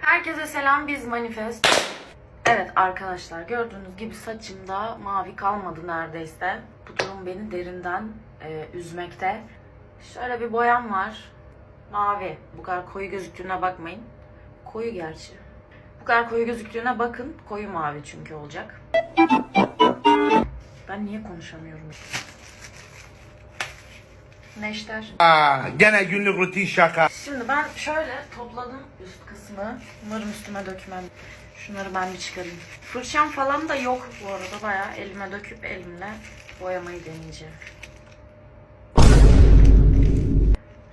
Herkese selam biz Manifest. Evet arkadaşlar gördüğünüz gibi saçımda mavi kalmadı neredeyse. Bu durum beni derinden e, üzmekte. Şöyle bir boyam var. Mavi. Bu kadar koyu gözüktüğüne bakmayın. Koyu gerçi. Bu kadar koyu gözüktüğüne bakın. Koyu mavi çünkü olacak. Ben niye konuşamıyorum? Neşter. Aa, gene günlük rutin şaka. Şimdi ben şöyle topladım üst kısmı. Umarım üstüme dökmem. Şunları ben bir çıkarayım. Fırçam falan da yok bu arada. Bayağı elime döküp elimle boyamayı deneyeceğim.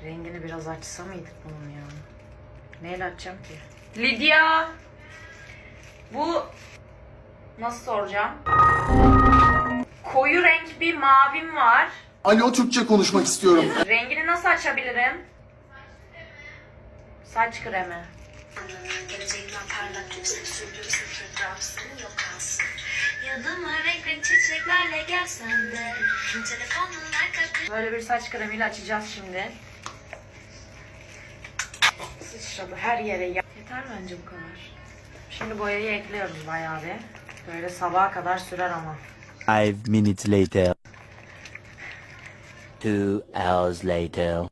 Rengini biraz açsa mıydık bunun ya? Neyle açacağım ki? Lidya! Bu nasıl soracağım? Koyu renk bir mavim var. Alo Türkçe konuşmak istiyorum. Rengini nasıl açabilirim? Saç kremi. Gelecekten parlak yüksek sürdür sıfır drapsın yok kalsın Yanıma renk renk çiçeklerle gelsen de Telefonun arka Böyle bir saç kremiyle açacağız şimdi. Sıçradı her yere. Yeter bence bu kadar. Şimdi boyayı ekliyoruz bayağı bir. Böyle sabaha kadar sürer ama. Five minutes later. Two hours later.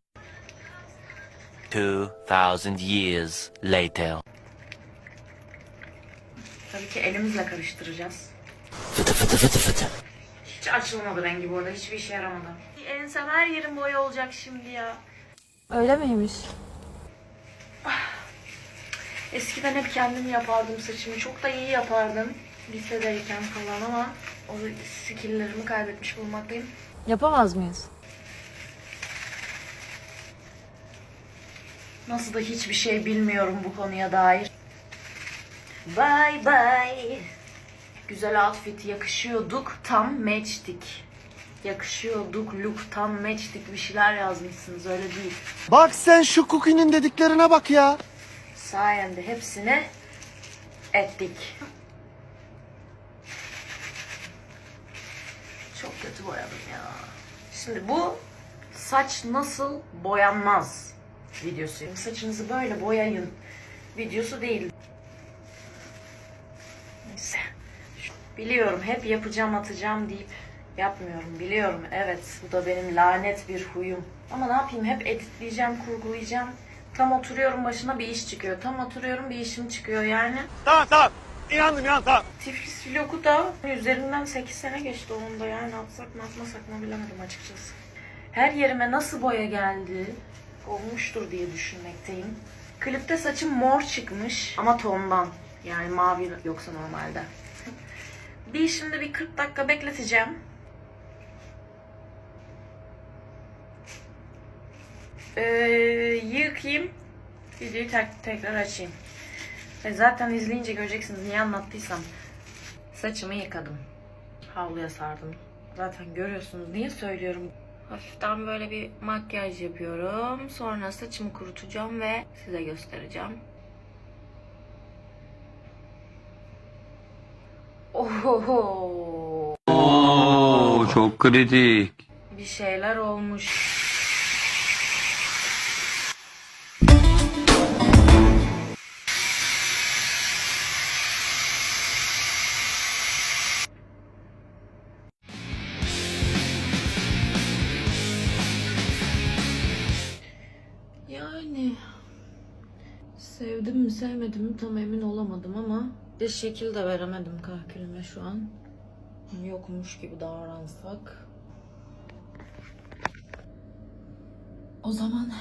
Two thousand years later. Tabii ki elimizle karıştıracağız. Fıtı fıtı fıtı fıtı. Hiç açılmadı rengi bu arada. Hiçbir işe yaramadı. Ensem her yerim boya olacak şimdi ya. Öyle miymiş? Eskiden hep kendim yapardım saçımı. Çok da iyi yapardım. Lisedeyken falan ama o skilllerimi kaybetmiş bulmaktayım. Yapamaz mıyız? Nasıl da hiçbir şey bilmiyorum bu konuya dair. Bye bye. Güzel outfit yakışıyorduk. Tam matchtik. Yakışıyorduk. Look tam matchtik. Bir şeyler yazmışsınız öyle değil. Bak sen şu Cookie'nin dediklerine bak ya. Sayende hepsini ettik. Çok kötü boyadım ya. Şimdi bu saç nasıl boyanmaz videosu. Saçınızı böyle boyayın videosu değil. Neyse. Biliyorum hep yapacağım atacağım deyip yapmıyorum. Biliyorum evet bu da benim lanet bir huyum. Ama ne yapayım hep editleyeceğim, kurgulayacağım. Tam oturuyorum başına bir iş çıkıyor. Tam oturuyorum bir işim çıkıyor yani. Tamam tamam. İnandım inan tamam. Tiflis vlogu da üzerinden 8 sene geçti onun da yani atsak mı atmasak mı bilemedim açıkçası. Her yerime nasıl boya geldi olmuştur diye düşünmekteyim. Klipte saçım mor çıkmış ama tondan yani mavi yoksa normalde. Bir şimdi bir 40 dakika bekleteceğim. Ee, yıkayayım. Videoyu tek- tekrar açayım. E zaten izleyince göreceksiniz niye anlattıysam. Saçımı yıkadım. Havluya sardım. Zaten görüyorsunuz. Niye söylüyorum? Hafiften böyle bir makyaj yapıyorum. Sonra saçımı kurutacağım ve size göstereceğim. Oho. Oo, çok kritik. Bir şeyler olmuş. Sevdim mi sevmedim mi tam emin olamadım ama bir şekil de veremedim kahkülüme şu an. Yokmuş gibi davransak. O zaman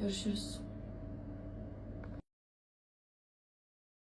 görüşürüz.